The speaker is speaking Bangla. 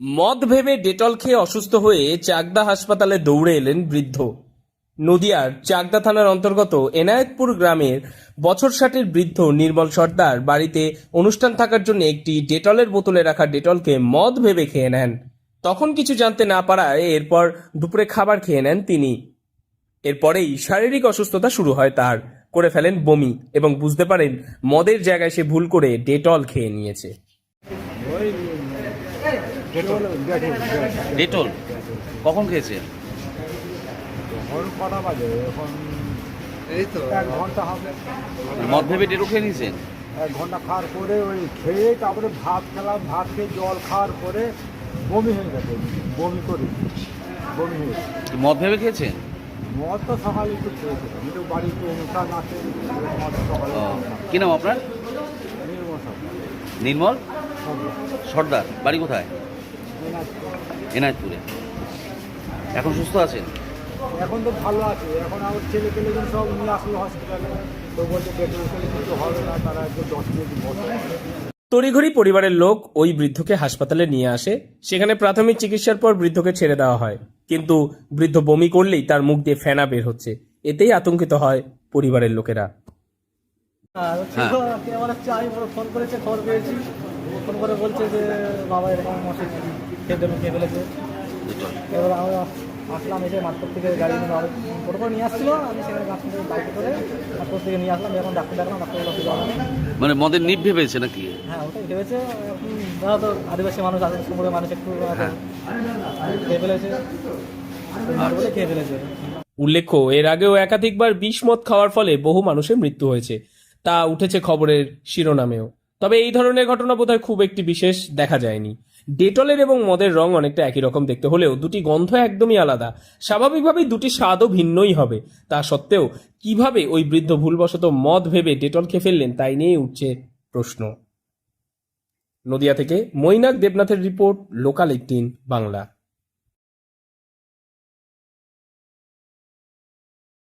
মদ ভেবে ডেটল খেয়ে অসুস্থ হয়ে চাকদা হাসপাতালে দৌড়ে এলেন বৃদ্ধ। নদিয়ার চাকদা থানার অন্তর্গত এনায়েতপুর গ্রামের বছর ষাটের বৃদ্ধ নির্মল সর্দার বাড়িতে অনুষ্ঠান থাকার জন্য একটি ডেটলের বোতলে রাখা ডেটলকে মদ ভেবে খেয়ে নেন। তখন কিছু জানতে না পারায় এরপর দুপুরে খাবার খেয়ে নেন তিনি। এরপরেই শারীরিক অসুস্থতা শুরু হয় তার। করে ফেলেন বমি এবং বুঝতে পারেন মদের জায়গায় সে ভুল করে ডেটল খেয়ে নিয়েছে। ডেটল। কখন খেয়েছে? এখন কটা বাজে? এখন এই তো। এক ঘণ্টা হবে। মদ ভেবে ডেটল খেয়ে নিয়েছেন এক ঘণ্টা খাওয়ার পরে ওই খেয়ে তারপরে ভাত খেলাম ভাত খেয়ে জল খাওয়ার পরে বমি হয়ে গেছে। বমি করে। বমি হয়ে গেছে। মদ ভেবে খেয়েছেন মদ তো সকালে একটু খেয়েছিলাম। কিন্তু বাড়িতে অনুষ্ঠান আছে মদ সকালে কি নাম আপনার? নির্মল নির্মল? সর্দার বাড়ি কোথায়? এনায়তপুরে। এখন সুস্থ আছেন? এখন তো ভালো আছে। এখন আমার ছেলে পেলে সব নিয়ে আসলো হসপিটালে তো বলছে পেট্রোল খেলে কিছু হবে না তারা একটু দশ মিনিট বসে তড়িঘড়ি পরিবারের লোক ওই বৃদ্ধকে হাসপাতালে নিয়ে আসে। সেখানে প্রাথমিক চিকিৎসার পর বৃদ্ধকে ছেড়ে দেওয়া হয়। কিন্তু বৃদ্ধ বমি করলেই তার মুখ দিয়ে ফেনা বের হচ্ছে। এতেই আতঙ্কিত হয় পরিবারের লোকেরা। হ্যাঁ। ফোন করেছে খবর পেয়েছি। ফোন করে বলছে যে বাবা এরকম মশাই খেয়ে খেয়ে ফেলেছে। এবার আমি আসলাম এসে মাঠপুর থেকে গাড়ি নিয়ে আমার করে নিয়ে আসছিল আমি সেখানে গাছ থেকে বাইকে করে মাঠপুর থেকে নিয়ে আসলাম এখন ডাক্তার দেখলাম ডাক্তার মানে মদের নিপ ভেবেছে নাকি? হ্যাঁ ওটাই ভেবেছে। এখন যারা তো আদিবাসী মানুষ আছে সম্পর্কে মানুষ একটু খেয়ে ফেলেছে। খেয়ে ফেলেছে। উল্লেখ্য এর আগেও একাধিকবার বিষ মদ খাওয়ার ফলে বহু মানুষের মৃত্যু হয়েছে। তা উঠেছে খবরের শিরোনামেও। তবে এই ধরনের ঘটনা বোধহয় খুব একটি বিশেষ দেখা যায়নি। ডেটলের এবং মদের রং অনেকটা একই রকম দেখতে হলেও দুটি গন্ধ একদমই আলাদা। স্বাভাবিকভাবেই দুটি স্বাদও ভিন্নই হবে। তা সত্ত্বেও, কীভাবে ওই বৃদ্ধ ভুলবশত মদ ভেবে ডেটল খেয়ে ফেললেন তাই নিয়েই উঠছে প্রশ্ন। নদিয়া থেকে মৈনাক দেবনাথের রিপোর্ট, লোকাল এইটিন বাংলা।